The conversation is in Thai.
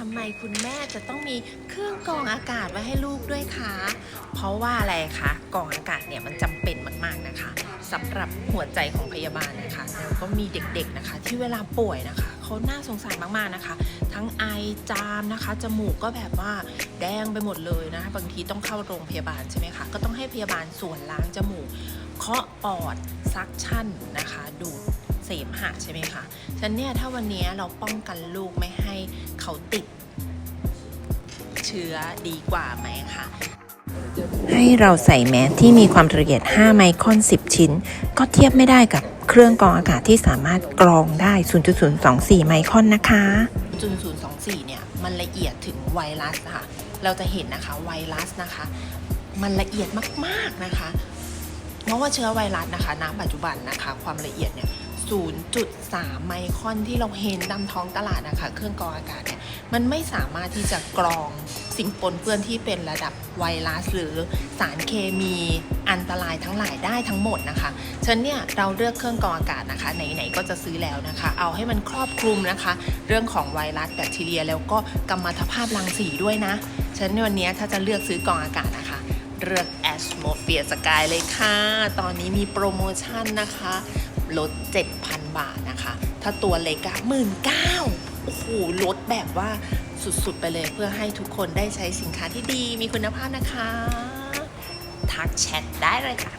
ทำไมคุณแม่จะต้องมีเครื่องกรองอากาศไว้ให้ลูกด้วยคะ เพราะว่าอะไรคะกรองอากาศเนี่ยมันจำเป็นมากๆนะคะสำหรับหัวใจของพยาบาลนะคะแล้วก็มีเด็กๆนะคะ ที่เวลาป่วยนะคะเขาน่าสงสารมากๆนะคะ ทั้งไอจามนะคะจมูกก็แบบว่าแดงไปหมดเลยนะคะบางทีต้องเข้าโรงพยาบาลใช่ไหมคะก็ต้องให้พยาบาลส่วนล้างจมูกเคาะปอดซักชั่นนะคะ ดูด สมหะใช่ไหมคะฉะนั้นเนี่ยถ้าวันนี้เราป้องกันลูกไม่ให้เขาติดเชื้อดีกว่าไหมคะให้เราใส่แมสที่มีความละเอียด 5 ไมครอน 10 ชิ้น ก็เทียบไม่ได้กับเครื่องกรองอากาศที่สามารถกรองได้ 0.024 ไมครอนนะคะ 0.024 เนี่ย มันละเอียดถึงไวรัสค่ะ เราจะเห็นนะคะไวรัสนะคะ มันละเอียดมาก ๆ นะคะ เพราะว่าเชื้อไวรัสนะคะณปัจจุบันนะคะ ความละเอียดเนี่ย 0.3 ไมครอนที่เราเห็นตามท้องตลาดนะคะ เครื่องกรองอากาศเนี่ย มันไม่สามารถที่จะกรองสิ่งปนเปื้อนที่เป็นระดับไวรัส หรือสารเคมีอันตรายทั้งหลายได้ทั้งหมดนะคะ ฉะนั้นเนี่ยเราเลือกเครื่องกรองอากาศนะคะ ไหนๆก็จะซื้อแล้วนะคะ เอาให้มันครอบคลุมนะคะ เรื่องของไวรัสแบคทีเรียแล้วก็กัมมันตภาพรังสีด้วยนะ ฉะนั้นวันนี้ถ้าจะเลือกซื้อกรองอากาศ เลือก Atmosphere Sky เลยค่ะ ตอนนี้มีโปรโมชั่นนะคะ ลด 7,000 บาทนะคะ ถ้าตัวเล็กอะหมื่นเก้าโอ้โห ลดแบบว่าสุดๆ ไปเลยเพื่อให้ทุกคนได้ใช้สินค้าที่ดีมีคุณภาพนะคะ ทักแชทได้เลยค่ะ